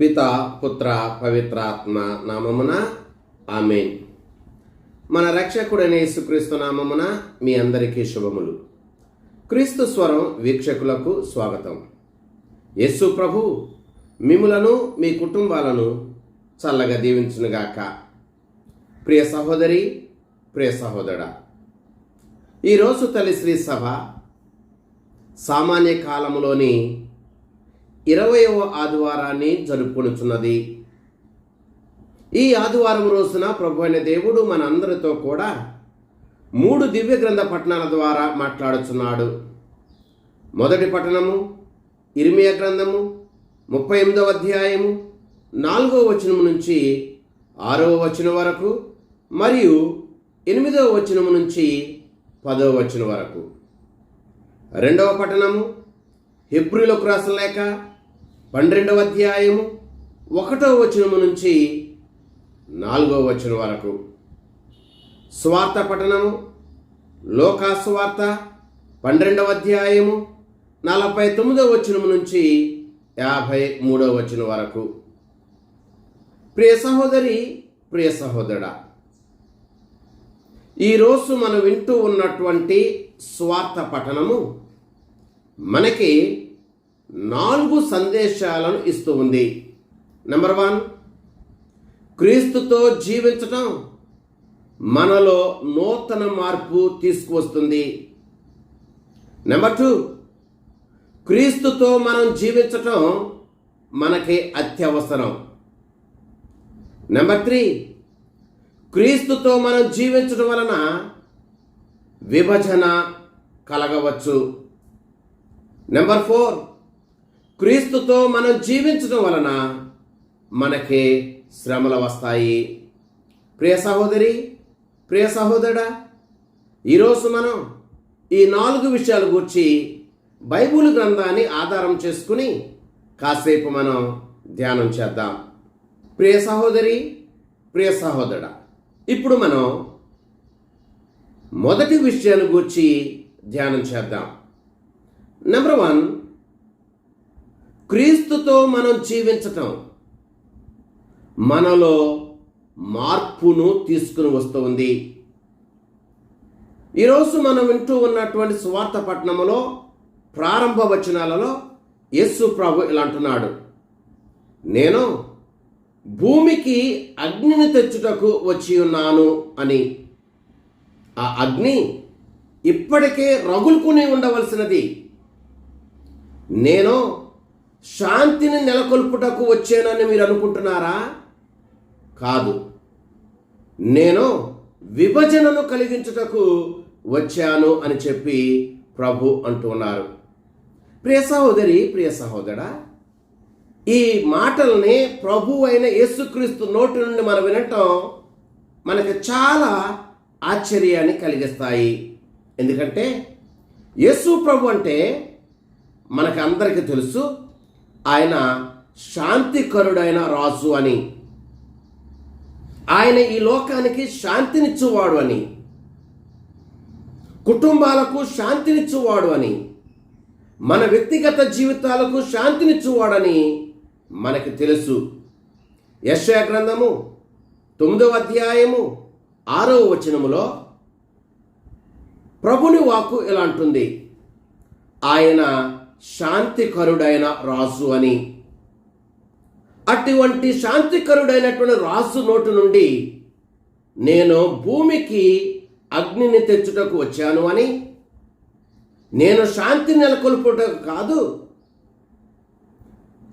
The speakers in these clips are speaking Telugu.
పిత పుత్ర పవిత్రాత్మ నామమున ఆమెన్. మన రక్షకుడైన యేసుక్రీస్తు నామమున మీ అందరికీ శుభములు. క్రీస్తు స్వరం వీక్షకులకు స్వాగతం. యేసు ప్రభు మిములను మీ కుటుంబాలను చల్లగా దీవించునుగాక. ప్రియ సహోదరి ప్రియ సహోదరా ఈరోజు తల్లి శ్రీ సభ సామాన్య కాలములోని ఇరవయవ ఆదివారాన్ని జరుపుకొనుచున్నది. ఈ ఆదివారం రోజున ప్రభు అయిన దేవుడు మన అందరితో కూడా మూడు దివ్య గ్రంథ పట్టణాల ద్వారా మాట్లాడుచున్నాడు. మొదటి పట్టణము ఇరిమియా గ్రంథము ముప్పై ఎనిమిదవ అధ్యాయము నాలుగవ వచనము నుంచి ఆరవ వచనం వరకు మరియు ఎనిమిదవ వచనము నుంచి పదవ వచనం వరకు. రెండవ పట్టణము హెబ్రిలకు రాసిన లేక పన్నెండవ అధ్యాయము ఒకటవ వచనము నుంచి నాలుగవ వచనం వరకు. స్వార్థ పఠనము లోకాస్వార్త పన్నెండవ అధ్యాయము నలభై తొమ్మిదవ వచనము నుంచి యాభై మూడవ వచనం వరకు. ప్రియ సహోదరి ప్రియ సహోదరుడా ఈరోజు మనం వింటూ ఉన్నటువంటి స్వార్థ పఠనము మనకి నాలుగు సందేశాలను ఇస్తూ ఉంది. నెంబర్ వన్ క్రీస్తుతో జీవించటం మనలో నూతన మార్పు తీసుకువస్తుంది. నెంబర్ టూ క్రీస్తుతో మనం జీవించటం మనకి అత్యవసరం. నెంబర్ త్రీ క్రీస్తుతో మనం జీవించడం వలన విభజన కలగవచ్చు. నెంబర్ ఫోర్ క్రీస్తుతో మనం జీవించడం వలన మనకి శ్రమలు వస్తాయి. ప్రియ సహోదరి ప్రియ సహోదరుడా ఈరోజు మనం ఈ నాలుగు విషయాల గురించి బైబుల్ గ్రంథాన్ని ఆధారం చేసుకుని కాసేపు మనం ధ్యానం చేద్దాం. ప్రియ సహోదరి ప్రియ సహోదరుడా ఇప్పుడు మనం మొదటి విషయాన్ని గురించి ధ్యానం చేద్దాం. నెంబర్ వన్ క్రీస్తుతో మనం జీవించటం మనలో మార్పును తీసుకుని వస్తుంది. ఈరోజు మనం వింటూ ఉన్నటువంటి స్వార్థ పట్టణంలో ప్రారంభ వచనాలలో యస్సు ప్రభు ఇలా అంటున్నాడు. నేను భూమికి అగ్నిని తెచ్చుటకు వచ్చి ఉన్నాను అని. ఆ అగ్ని ఇప్పటికే రగులుకుని ఉండవలసినది. నేను శాంతిని నెలకొల్పుటకు వచ్చానని మీరు అనుకుంటున్నారా? కాదు. నేను విభజనను కలిగించుటకు వచ్చాను అని చెప్పి ప్రభు అంటున్నారు ప్రియ సహోదరి ప్రియ సహోదరా ఈ మాటల్ని ప్రభు అయిన యేసుక్రీస్తు నోటి నుండి మనం వినటం మనకు చాలా ఆశ్చర్యాన్ని కలిగిస్తాయి. ఎందుకంటే యేసు ప్రభు అంటే మనకు అందరికీ తెలుసు. ఆయన శాంతికరుడైన రాజు అని. ఆయన ఈ లోకానికి శాంతినిచ్చువాడు అని. కుటుంబాలకు శాంతినిచ్చువాడు అని. మన వ్యక్తిగత జీవితాలకు శాంతినిచ్చువాడని మనకి తెలుసు. యశయ గ్రంథము తొమ్మిదవ అధ్యాయము ఆరవ వచనములో ప్రభుని వాకు ఇలా అంటుంది. ఆయన శాంతికరుడైన రాజు అని. అటువంటి శాంతికరుడైనటువంటి రాజు నోటు నుండి నేను భూమికి అగ్నిని తెచ్చుటకు వచ్చాను అని. నేను శాంతి నెలకొల్పుటకు కాదు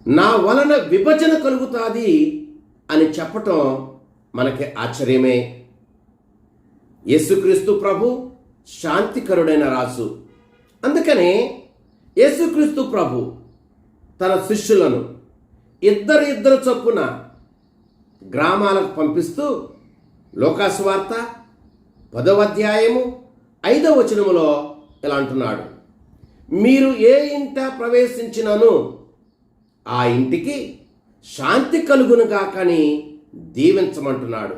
నా వలన విభజన కలుగుతుంది అని చెప్పటం మనకి ఆశ్చర్యమే. యేసుక్రీస్తు ప్రభు శాంతికరుడైన రాజు. అందుకనే యేసుక్రీస్తు ప్రభు తన శిష్యులను ఇద్దరు ఇద్దరు చొప్పున గ్రామాలకు పంపిస్తూ లోకాసువార్త పదవ అధ్యాయము ఐదవ వచనములో ఇలా అంటున్నాడు. మీరు ఏ ఇంట ప్రవేశించినను ఆ ఇంటికి శాంతి కలుగునుగాకని దీవించమంటున్నాడు.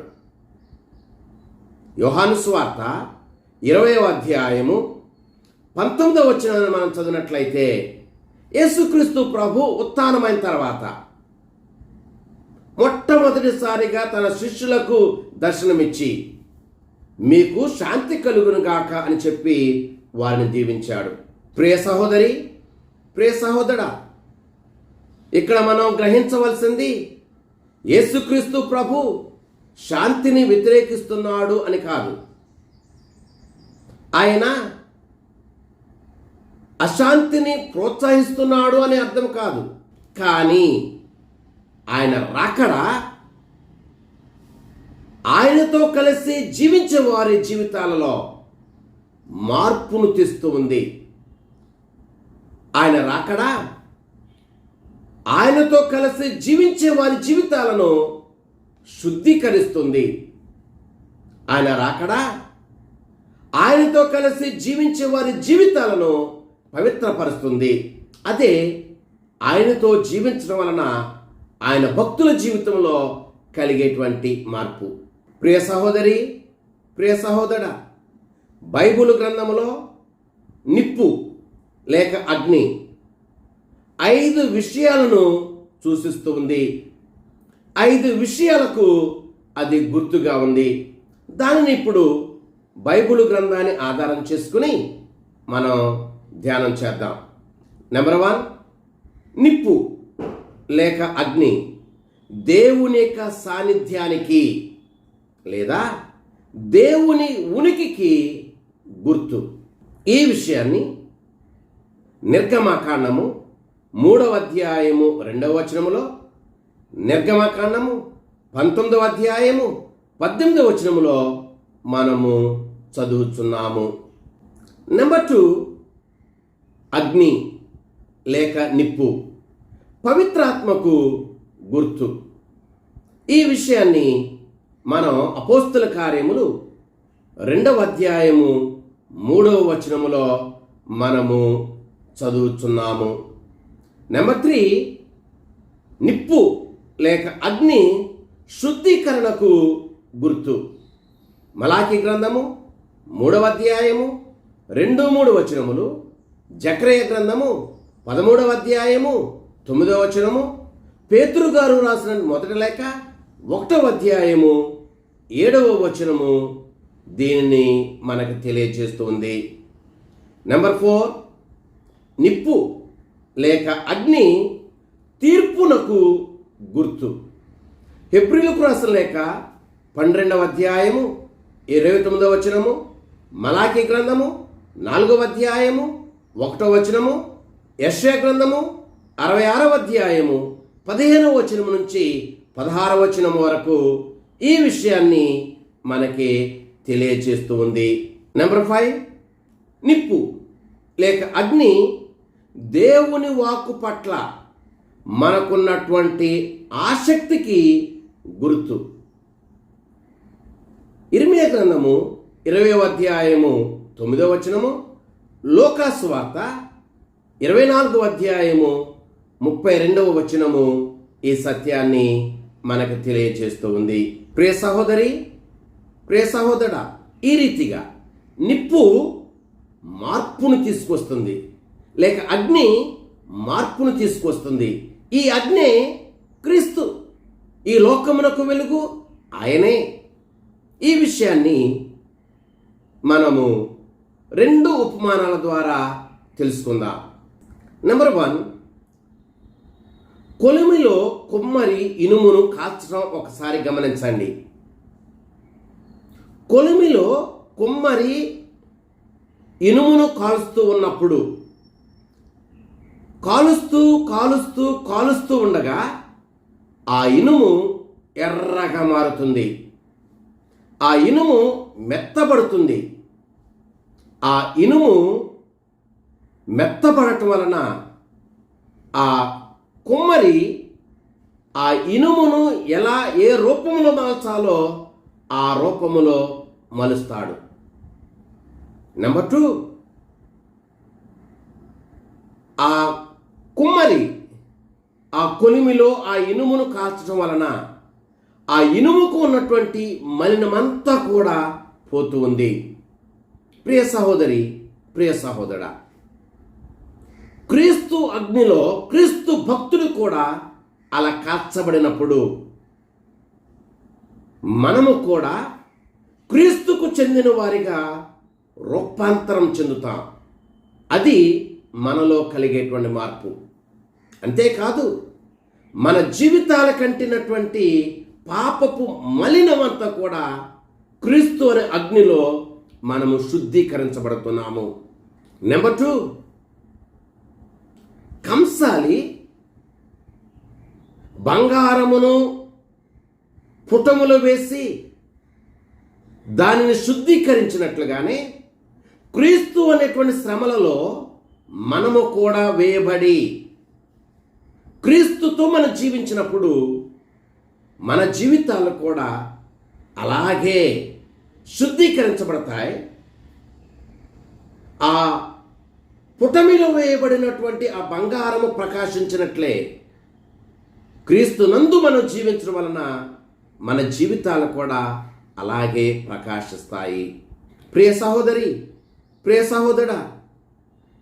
యోహాను స్వార్త ఇరవయవ అధ్యాయము పంతొమ్మిదవ వచ్చిన మనం చదివినట్లయితే యేసుక్రీస్తు ప్రభు ఉత్థానమైన తర్వాత మొట్టమొదటిసారిగా తన శిష్యులకు దర్శనమిచ్చి మీకు శాంతి కలుగును గాక అని చెప్పి వారిని దీవించాడు. ప్రియ సహోదరి ప్రియ సహోదరా ఇక్కడ మనం గ్రహించవలసింది యేసుక్రీస్తు ప్రభు శాంతిని వ్యతిరేకిస్తున్నాడు అని కాదు. ఆయన అశాంతిని ప్రోత్సహిస్తున్నాడు అని అర్థం కాదు. కానీ ఆయన రాకడ ఆయనతో కలిసి జీవించే వారి జీవితాలలో మార్పును తెస్తూ ఉంది. ఆయన రాకడ ఆయనతో కలిసి జీవించే వారి జీవితాలను శుద్ధీకరిస్తుంది. ఆయన రాకడా ఆయనతో కలిసి జీవించే వారి జీవితాలను పవిత్రపరుస్తుంది. అదే ఆయనతో జీవించడం వలన ఆయన భక్తుల జీవితంలో కలిగేటువంటి మార్పు. ప్రియ సహోదరి ప్రియ సహోదర బైబిల్ గ్రంథంలో నిప్పు లేక అగ్ని ఐదు విషయాలను సూచిస్తుంది ఐదు విషయాలకు అది గుర్తుగా ఉంది. దానిని ఇప్పుడు బైబిల్ గ్రంథాన్ని ఆధారం చేసుకుని మనం ధ్యానం చేద్దాం. నెంబర్ వన్ నిప్పు లేక అగ్ని. దేవుని యొక్క సాన్నిధ్యానికి లేదా దేవుని ఉనికికి గుర్తు. ఈ విషయాన్ని నిర్గమాకాండము మూడవ అధ్యాయము రెండవ వచనములో నిర్గమకాండము పంతొమ్మిదవ అధ్యాయము పద్దెనిమిదవ వచనములో మనము చదువుతున్నాము నెంబర్ టూ అగ్ని లేక నిప్పు. పవిత్రాత్మకు గుర్తు. ఈ విషయాన్ని మనం అపోస్తుల కార్యములు రెండవ అధ్యాయము మూడవ వచనములో మనము చదువుతున్నాము నెంబర్ త్రీ నిప్పు లేక అగ్ని శుద్ధీకరణకు గుర్తు. మలాకి గ్రంథము మూడవ అధ్యాయము రెండు మూడు వచనములు జక్రయ గ్రంథము పదమూడవ అధ్యాయము తొమ్మిదవ వచనము. పేతురు గారు రాసిన మొదటి లేఖ ఒకటవ అధ్యాయము ఏడవ వచనము దీనిని మనకు తెలియజేస్తుంది. నెంబర్ ఫోర్ నిప్పు లేక అగ్ని తీర్పునకు గుర్తు. హెబ్రిలకు రాసిన లేక పన్నెండవ అధ్యాయము ఇరవై తొమ్మిదవ వచనము మలాఖీ గ్రంథము నాలుగవ అధ్యాయము ఒకటో వచనము యశ్యా గ్రంథము అరవై ఆరవ అధ్యాయము పదిహేనవ వచనము నుంచి పదహారవ వచనం వరకు ఈ విషయాన్ని మనకి తెలియచేస్తూ ఉంది. నెంబర్ ఫైవ్ నిప్పు లేక అగ్ని దేవుని వాక్కు పట్ల మనకున్నటువంటి ఆసక్తికి గుర్తు. ఇరిమియ గ్రంథము ఇరవై అధ్యాయము తొమ్మిదవ వచనము లోకాసు వార్త ఇరవై నాలుగు అధ్యాయము ముప్పై రెండవ వచనము ఈ సత్యాన్ని మనకు తెలియజేస్తూ ఉంది. ప్రియ సహోదరి ప్రియ సహోదరా ఈ రీతిగా నిప్పు మార్పును తీసుకొస్తుంది. లేక అగ్ని మార్పును తీసుకొస్తుంది. ఈ అగ్ని క్రీస్తు ఈ లోకమునకు వెలుగు ఆయనే. ఈ విషయాన్ని మనము రెండు ఉపమానాల ద్వారా తెలుసుకుందాం. నెంబర్ వన్ కొలిమిలో కొమ్మరి ఇనుమును కాల్చడం ఒకసారి గమనించండి. కొలిమిలో కొమ్మరి ఇనుమును కాలుస్తూ ఉన్నప్పుడు కాలుస్తూ కాలుస్తూ కాలుస్తూ ఉండగా ఆ ఇనుము ఎర్రగా మారుతుంది. ఆ ఇనుము మెత్తబడుతుంది ఆ ఇనుము మెత్తబడటం వలన ఆ కుమ్మరి ఆ ఇనుమును ఎలా ఏ రూపంలో మలచాలో ఆ రూపములో మలుస్తాడు. నెంబర్ టూ ఆ కుమ్మరి ఆ కొలిమిలో ఆ ఇనుమును కాల్చడం వలన ఆ ఇనుముకు ఉన్నటువంటి మలినమంతా కూడా పోతూ ఉంది. ప్రియ సహోదరి ప్రియ సహోదర క్రీస్తు అగ్నిలో క్రీస్తు భక్తుడు కూడా అలా కాల్చబడినప్పుడు మనము కూడా క్రీస్తుకు చెందిన వారిగా రూపాంతరం చెందుతాం. అది మనలో కలిగేటువంటి మార్పు. అంతేకాదు మన జీవితాల కంటినటువంటి పాపపు మలినమంతా కూడా క్రీస్తు అనే అగ్నిలో మనము శుద్ధీకరించబడుతున్నాము. నెంబర్ టూ కంసాలి బంగారమును పుటములు వేసి దానిని శుద్ధీకరించినట్లుగానే క్రీస్తు అనేటువంటి శ్రమలలో మనము కూడా వేయబడి క్రీస్తుతో మనం జీవించినప్పుడు మన జీవితాలు కూడా అలాగే శుద్ధీకరించబడతాయి. ఆ పుటమిలో వేయబడినటువంటి ఆ బంగారము ప్రకాశించినట్లే క్రీస్తు నందు మనం జీవించడం వలన మన జీవితాలు కూడా అలాగే ప్రకాశిస్తాయి. ప్రియ సహోదరి ప్రియ సహోదరా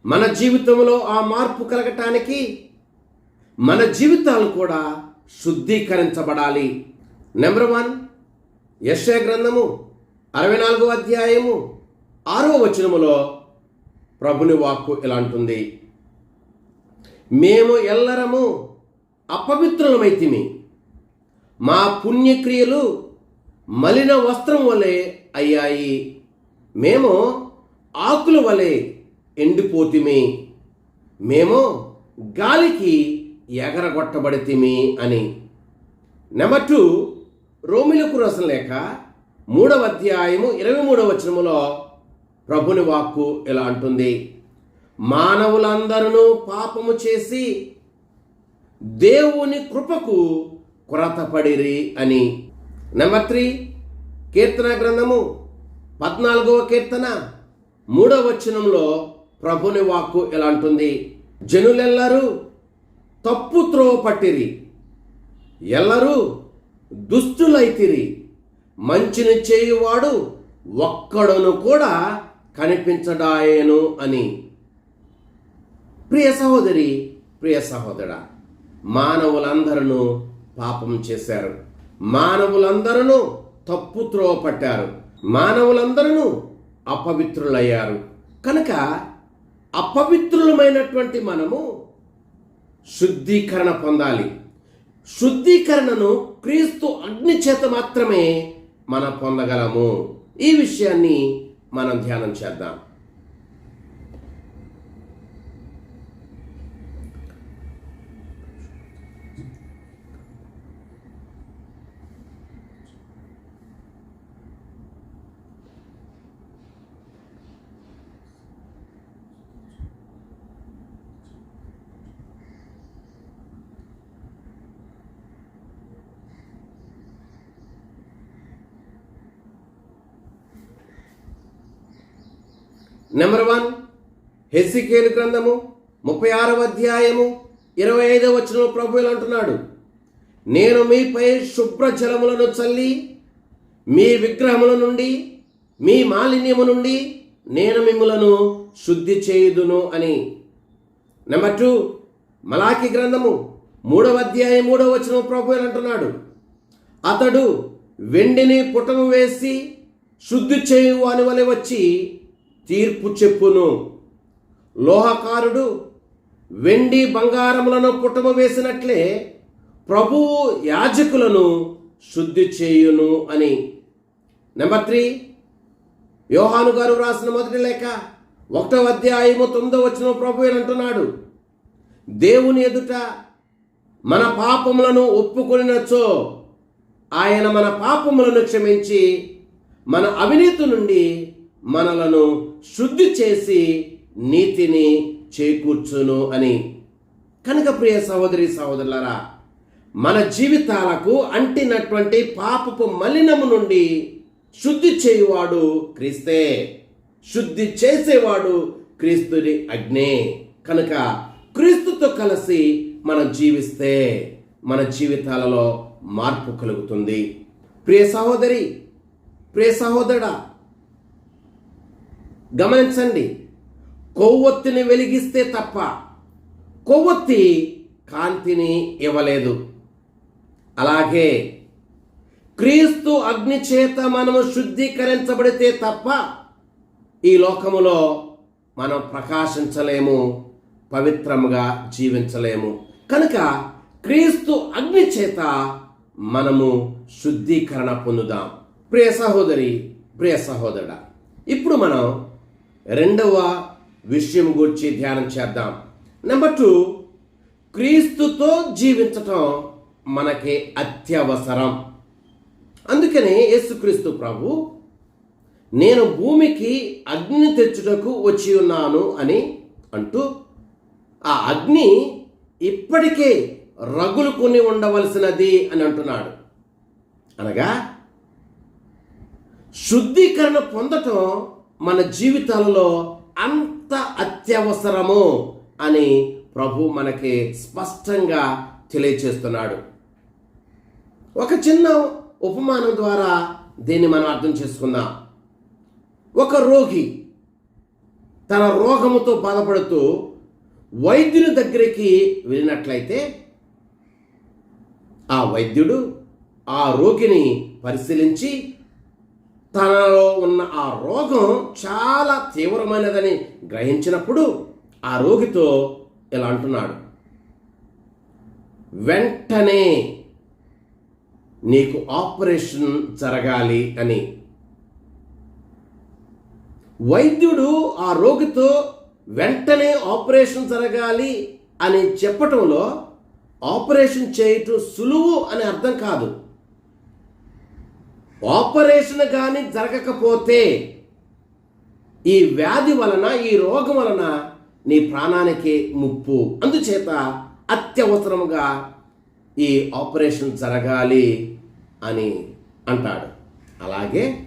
మన జీవితంలో ఆ మార్పు కలగటానికి మన జీవితాలు కూడా శుద్ధీకరించబడాలి. నెంబర్ వన్ యశ్య గ్రంథము అరవై నాలుగో అధ్యాయము ఆరో వచనములో ప్రభుని వాక్కు ఇలా అంటుంది. మేము ఎల్లరము అపవిత్రులమైతిమి మా పుణ్యక్రియలు మలిన వస్త్రం వలె అయ్యాయి. మేము ఆకుల వలె ఎండిపోతిమి. మేము గాలికి ఎగరగొట్టబడితిమి అని. నెంబర్ టూ రోమిలకు రసం లేక మూడవ అధ్యాయము ఇరవై మూడవ వచనములో ప్రభుని వాక్కు ఇలా అంటుంది? మానవులందరూ పాపము చేసి దేవుని కృపకు కొరతపడిరి అని. నెంబర్ త్రీ కీర్తన గ్రంథము పద్నాలుగవ కీర్తన మూడవ వచనంలో ప్రభుని వాక్కు ఇలా అంటుంది? జనులెల్లరూ తప్పు త్రోవ పట్టిరి ఎల్లరూ దుష్టులైతిరి. మంచిని చేయువాడు ఒక్కడును కూడా కనిపించడాయేను అని. ప్రియ సహోదరి ప్రియ సహోదరా మానవులందరూ పాపం చేశారు. మానవులందరూ తప్పు త్రోవ పట్టారు మానవులందరూ అపవిత్రులయ్యారు. కనుక అపవిత్రులమైనటువంటి మనము శుద్ధీకరణ పొందాలి. శుద్ధీకరణను క్రీస్తు అగ్ని చేత మాత్రమే మనం పొందగలము. ఈ విషయాన్ని మనం ధ్యానం చేద్దాం. నెంబర్ వన్ హెసికేలు గ్రంథము ముప్పై ఆరవ అధ్యాయము ఇరవై ఐదవ వచనంలో ప్రభువులు అంటున్నాడు. నేను మీపై శుభ్ర జలములను చల్లి మీ విగ్రహముల నుండి మీ మాలిన్యము నుండి నేను మిమ్ములను శుద్ధి చేయుదును అని. నెంబర్ టూ మలాకి గ్రంథము మూడవ అధ్యాయం మూడవ వచనం ప్రభు అంటున్నాడు. అతడు వెండిని పుటము వేసి శుద్ధి చేయు అని వలె వచ్చి తీర్పు చెప్పును. లోహకారుడు వెండి బంగారములను పుటము వేసినట్లే ప్రభువు యాజకులను శుద్ధి చేయును అని. నెంబర్ త్రీ యోహాను గారు రాసిన మొదటి లేఖ ఒకటో అధ్యాయము తొమ్మిదో వచ్చిన ప్రభు అంటున్నాడు. దేవుని ఎదుట మన పాపములను ఒప్పుకొనినచో ఆయన మన పాపములను క్షమించి మన అవినీతి నుండి మనలను శుద్ధి చేసి నీతిని చేకూర్చును అని. కనుక ప్రియ సహోదరి సహోదరులరా మన జీవితాలకు అంటినటువంటి పాపపు మలినము నుండి శుద్ధి చేయువాడు క్రీస్తే. శుద్ధి చేసేవాడు క్రీస్తుని అగ్నే. కనుక క్రీస్తుతో కలిసి మనం జీవిస్తే మన జీవితాలలో మార్పు కలుగుతుంది. ప్రియ సహోదరి ప్రియ సహోదరుడా గమనించండి. కొవ్వొత్తిని వెలిగిస్తే తప్ప కొవ్వొత్తి కాంతిని ఇవ్వలేదు. అలాగే క్రీస్తు అగ్ని చేత మనము శుద్ధీకరించబడితే తప్ప ఈ లోకములో మనం ప్రకాశించలేము పవిత్రముగా జీవించలేము. కనుక క్రీస్తు అగ్ని చేత మనము శుద్ధీకరణ పొందుదాం. ప్రియ సహోదరి ప్రియ సహోదరుడా ఇప్పుడు మనం రెండవ విషయం గురించి ధ్యానం చేద్దాం. నెంబర్ టూ క్రీస్తుతో జీవించటం మనకి అత్యవసరం. అందుకనే యేసుక్రీస్తు ప్రభు నేను భూమికి అగ్ని తెచ్చుటకు వచ్చి ఉన్నాను అని అంటూ ఆ అగ్ని ఇప్పటికే రగులుకొని ఉండవలసినది అని అంటున్నాడు. అనగా శుద్ధీకరణ పొందటం మన జీవితాలలో అంత అత్యవసరము అని ప్రభు మనకి స్పష్టంగా తెలియచేస్తున్నాడు. ఒక చిన్న ఉపమానం ద్వారా దీన్ని మనం అర్థం చేసుకుందాం. ఒక రోగి తన రోగముతో బాధపడుతూ వైద్యుని దగ్గరికి వెళ్ళినట్లయితే ఆ వైద్యుడు ఆ రోగిని పరిశీలించి తనలో ఉన్న ఆ రోగం చాలా తీవ్రమైనదని గ్రహించినప్పుడు ఆ రోగితో ఇలా అంటున్నాడు. వెంటనే నీకు ఆపరేషన్ జరగాలి అని. వైద్యుడు ఆ రోగితో వెంటనే ఆపరేషన్ జరగాలి అని చెప్పటంలో ఆపరేషన్ చేయటం సులువు అని అర్థం కాదు. ఆపరేషన్ కానీ జరగకపోతే ఈ వ్యాధి వలన ఈ రోగం వలన నీ ప్రాణానికి ముప్పు. అందుచేత అత్యవసరముగా ఈ ఆపరేషన్ జరగాలి అని అంటాడు. అలాగే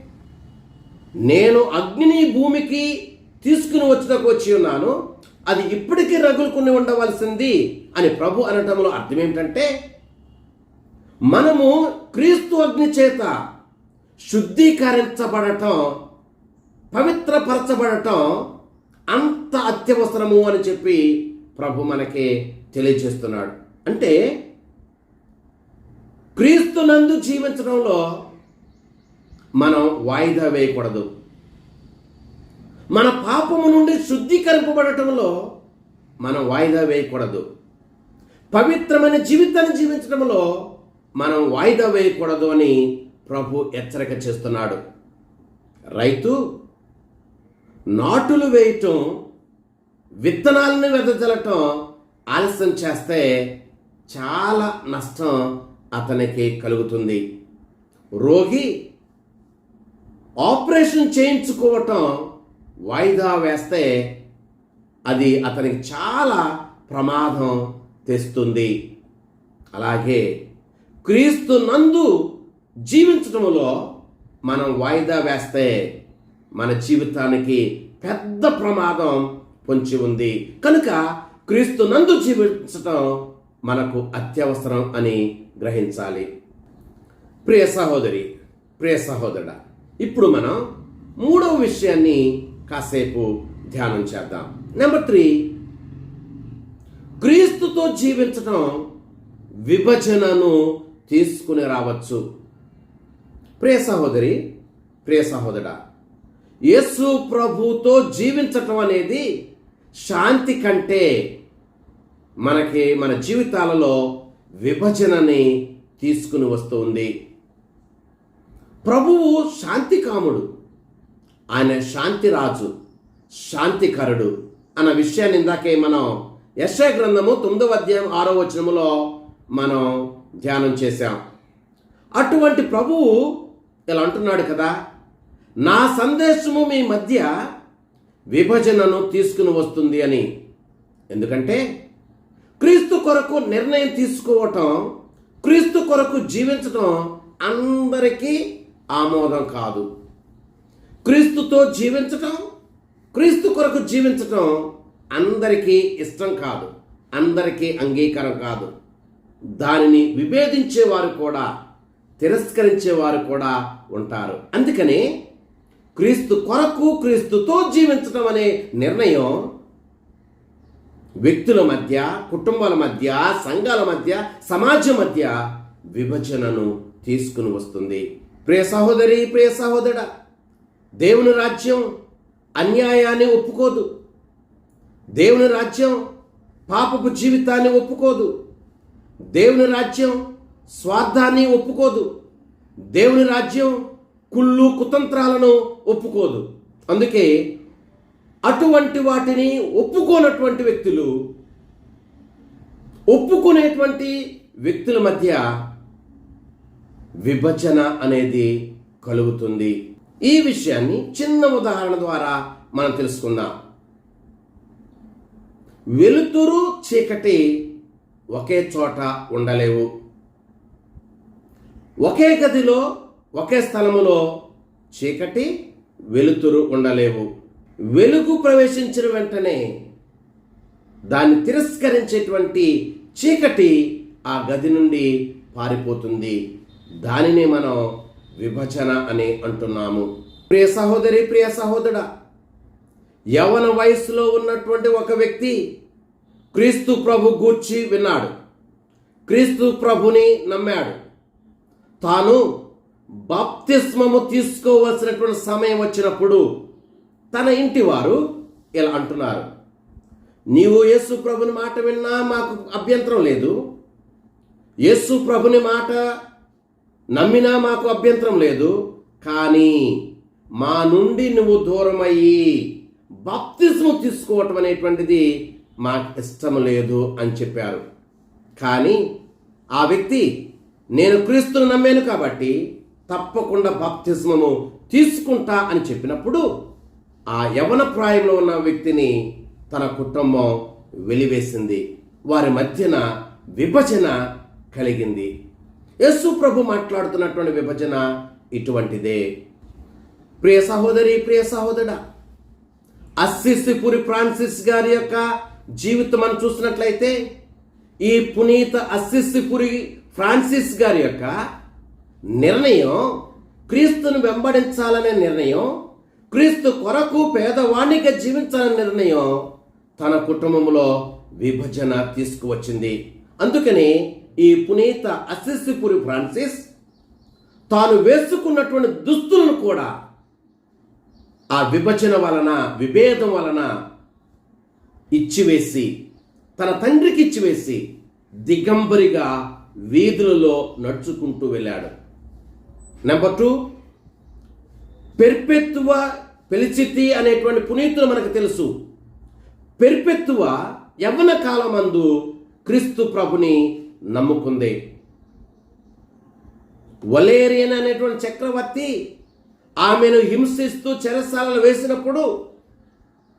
నేను అగ్నిని భూమికి తీసుకుని వచ్చుటకు వచ్చి ఉన్నాను. అది ఇప్పటికీ రగులుకుని ఉండవలసింది అని ప్రభు అనటంలో అర్థం ఏమిటంటే మనము క్రీస్తు అగ్ని చేత శుద్ధీకరించబడటం పవిత్రపరచబడటం అంత అత్యవసరము అని చెప్పి ప్రభు మనకి తెలియజేస్తున్నాడు. అంటే క్రీస్తునందు జీవించడంలో మనం వాయిదా వేయకూడదు. మన పాపము నుండి శుద్ధీకరింపబడటంలో మనం వాయిదా వేయకూడదు. పవిత్రమైన జీవితాన్ని జీవించడంలో మనం వాయిదా వేయకూడదు అని ప్రభు హెచ్చరిక చేస్తున్నాడు. రైతు నాటులు వేయటం విత్తనాలను వెదజల్లటం ఆలస్యం చేస్తే చాలా నష్టం అతనికి కలుగుతుంది. రోగి ఆపరేషన్ చేయించుకోవటం వాయిదా వేస్తే అది అతనికి చాలా ప్రమాదం తెస్తుంది. అలాగే క్రీస్తు నందు జీవించటంలో మనం వాయిదా వేస్తే మన జీవితానికి పెద్ద ప్రమాదం పొంచి ఉంది. కనుక క్రీస్తు నందు జీవించటం మనకు అత్యవసరం అని గ్రహించాలి. ప్రియ సహోదరి ప్రియ సహోదరుడ ఇప్పుడు మనం మూడవ విషయాన్ని కాసేపు ధ్యానం చేద్దాం. నెంబర్ త్రీ క్రీస్తుతో జీవించటం విభజనను తీసుకుని రావచ్చు. ప్రియ సహోదరి ప్రియ సహోదర యేసు ప్రభుతో జీవించటం అనేది శాంతి కంటే మనకి మన జీవితాలలో విభజనని తీసుకుని వస్తుంది. ప్రభువు శాంతికాముడు ఆయన శాంతిరాజు శాంతికరుడు అన్న విషయాన్ని ఇందాకే మనం యశ గ్రంథము తొమ్మిదవ అధ్యాయం ఆరో వచనములో మనం ధ్యానం చేశాం. అటువంటి ప్రభువు ఇలా అంటున్నాడు కదా నా సందేశము మీ మధ్య విభజనను తీసుకుని వస్తుంది అని. ఎందుకంటే క్రీస్తు కొరకు నిర్ణయం తీసుకోవటం క్రీస్తు కొరకు జీవించటం అందరికీ ఆమోదం కాదు. క్రీస్తుతో జీవించటం క్రీస్తు కొరకు జీవించటం అందరికీ ఇష్టం కాదు అందరికీ అంగీకారం కాదు. దానిని విభేదించేవారు కూడా తిరస్కరించేవారు కూడా ఉంటారు. అందుకని క్రీస్తు కొరకు క్రీస్తుతో జీవించడం అనే నిర్ణయం వ్యక్తుల మధ్య కుటుంబాల మధ్య సంఘాల మధ్య సమాజం మధ్య విభజనను తీసుకుని వస్తుంది. ప్రియ సహోదరి ప్రియ సహోదరుడా దేవుని రాజ్యం అన్యాయాన్ని ఒప్పుకోదు. దేవుని రాజ్యం పాపపు జీవితాన్ని ఒప్పుకోదు. దేవుని రాజ్యం స్వార్థాన్ని ఒప్పుకోదు. దేవుని రాజ్యం కుళ్ళు కుతంత్రాలను ఒప్పుకోదు. అందుకే అటువంటి వాటిని ఒప్పుకోనటువంటి వ్యక్తులు ఒప్పుకునేటువంటి వ్యక్తుల మధ్య విభజన అనేది కలుగుతుంది. ఈ విషయాన్ని చిన్న ఉదాహరణ ద్వారా మనం తెలుసుకుందాం. వెలుతురు చీకటి ఒకే చోట ఉండలేవు. ఒకే గదిలో ఒకే స్థలములో చీకటి వెలుతురు ఉండలేవు. వెలుగు ప్రవేశించిన వెంటనే దాన్ని తిరస్కరించేటువంటి చీకటి ఆ గది నుండి పారిపోతుంది. దానిని మనం విభజన అని అంటున్నాము. ప్రియ సహోదరి ప్రియ సహోదరుడా యవన వయసులో ఉన్నటువంటి ఒక వ్యక్తి క్రీస్తు ప్రభు గూర్చి విన్నాడు. క్రీస్తు ప్రభుని నమ్మాడు. తాను బాప్తిస్మము తీసుకోవలసినటువంటి సమయం వచ్చినప్పుడు తన ఇంటి వారు ఇలా అంటున్నారు. నీవు యేసు ప్రభుని మాట విన్నా మాకు అభ్యంతరం లేదు. యేసు ప్రభుని మాట నమ్మినా మాకు అభ్యంతరం లేదు. కానీ మా నుండి నువ్వు దూరమయ్యి బాప్తిస్ము తీసుకోవటం అనేటువంటిది మాకు ఇష్టం లేదు అని చెప్పారు. కానీ ఆ వ్యక్తి నేను క్రీస్తును నమ్మాను కాబట్టి తప్పకుండా బాప్తిస్మము తీసుకుంటా అని చెప్పినప్పుడు ఆ యవన ప్రాయంలో ఉన్న వ్యక్తిని తన కుటుంబం వెలివేసింది. వారి మధ్యన విభజన కలిగింది. యేసు ప్రభు మాట్లాడుతున్నటువంటి విభజన ఇటువంటిదే. ప్రియ సహోదరి ప్రియ సహోదరుడా అస్సిస్సిపురి ఫ్రాన్సిస్ గారి యొక్క జీవితం మనం చూసినట్లయితే ఈ పునీత అస్సిస్సిపురి ఫ్రాన్సిస్ గారి యొక్క నిర్ణయం క్రీస్తును వెంబడించాలనే నిర్ణయం క్రీస్తు కొరకు పేదవాణిగా జీవించాలనే నిర్ణయం తన కుటుంబంలో విభజన తీసుకువచ్చింది. అందుకని ఈ పునీత అస్సిసిపురి ఫ్రాన్సిస్ తాను వేసుకున్నటువంటి దుస్తులను కూడా ఆ విభజన వలన విభేదం వలన ఇచ్చివేసి తన తండ్రికి ఇచ్చివేసి దిగంబరిగా వీధులలో నడుచుకుంటూ వెళ్ళాడు. నెంబర్ టూ పెర్పెత్తువ పెలిచితి అనేటువంటి పునీతులు మనకు తెలుసు. పెర్పెత్తువ యవ్వన కాలమందు క్రీస్తు ప్రభుని నమ్ముకుంది. వలేరియన్ అనేటువంటి చక్రవర్తి ఆమెను హింసిస్తూ చెరసాలలో వేసినప్పుడు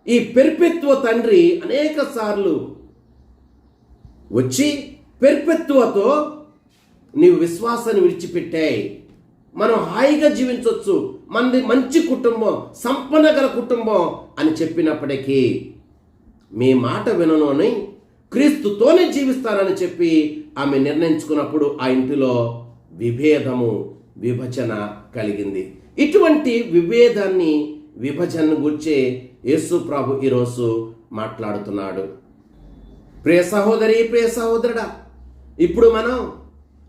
ఈ పెర్పెత్వ తండ్రి అనేక సార్లు వచ్చి పెర్పెత్తువతో నీవు విశ్వాసాన్ని విడిచిపెట్టాయి మనం హాయిగా జీవించవచ్చు మనది మంచి కుటుంబం సంపన్న గల కుటుంబం అని చెప్పినప్పటికీ మీ మాట వినను అని క్రీస్తుతోనే జీవిస్తానని చెప్పి ఆమె నిర్ణయించుకున్నప్పుడు ఆ ఇంటిలో విభేదము విభజన కలిగింది. ఇటువంటి విభేదాన్ని విభజన గుర్చే యేసు ప్రభు ఈరోజు మాట్లాడుతున్నాడు. ప్రియ సహోదరి ప్రియ సహోదరుడా ఇప్పుడు మనం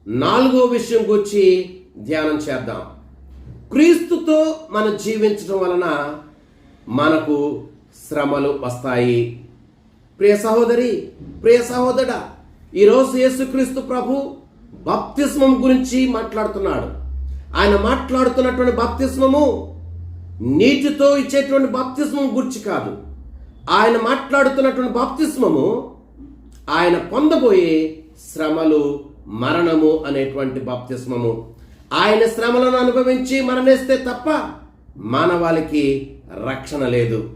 నాలుగో విషయం గురించి ధ్యానం చేద్దాం. క్రీస్తుతో మనం జీవించడం వలన మనకు శ్రమలు వస్తాయి. ప్రియ సహోదరి ప్రియ సహోదరుడా ఈరోజు యేసుక్రీస్తు ప్రభు బప్తిస్మం గురించి మాట్లాడుతున్నాడు. ఆయన మాట్లాడుతున్నటువంటి బప్తిస్మము నీటితో ఇచ్చేటువంటి బాప్తిస్మం గురించి కాదు. ఆయన మాట్లాడుతున్నటువంటి బాప్తిస్మము ఆయన పొందబోయే శ్రమలు మరణము అనేటువంటి బాప్తిస్మము. ఆయన శ్రమలను అనుభవించి మరణిస్తే తప్ప మానవాళికి రక్షణ లేదు.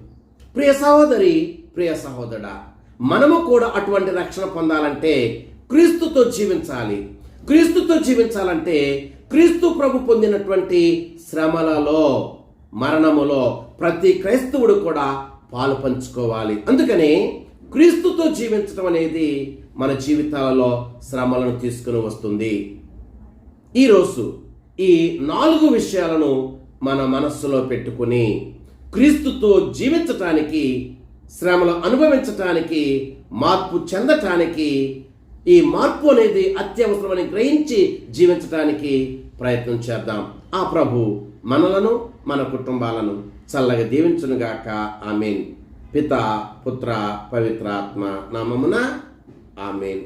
ప్రియ సహోదరి ప్రియ సహోదరుడా మనము కూడా అటువంటి రక్షణ పొందాలంటే క్రీస్తుతో జీవించాలి. క్రీస్తుతో జీవించాలంటే క్రీస్తు ప్రభు పొందినటువంటి శ్రమలలో మరణములో ప్రతి క్రైస్తవుడు కూడా పాలు పంచుకోవాలి. అందుకని క్రీస్తుతో జీవించడం అనేది మన జీవితాలలో శ్రమలను తీసుకుని వస్తుంది. ఈరోజు ఈ నాలుగు విషయాలను మన మనస్సులో పెట్టుకుని క్రీస్తుతో జీవించటానికి శ్రమలు అనుభవించటానికి మార్పు చెందటానికి ఈ మార్పు అనేది అత్యవసరమని గ్రహించి జీవించటానికి ప్రయత్నం చేద్దాం. ఆ ప్రభు మనలను మన కుటుంబాలను చల్లగా దీవించునుగాక. ఆమెన్. పిత పుత్ర పవిత్రాత్మ నామమున ఆమెన్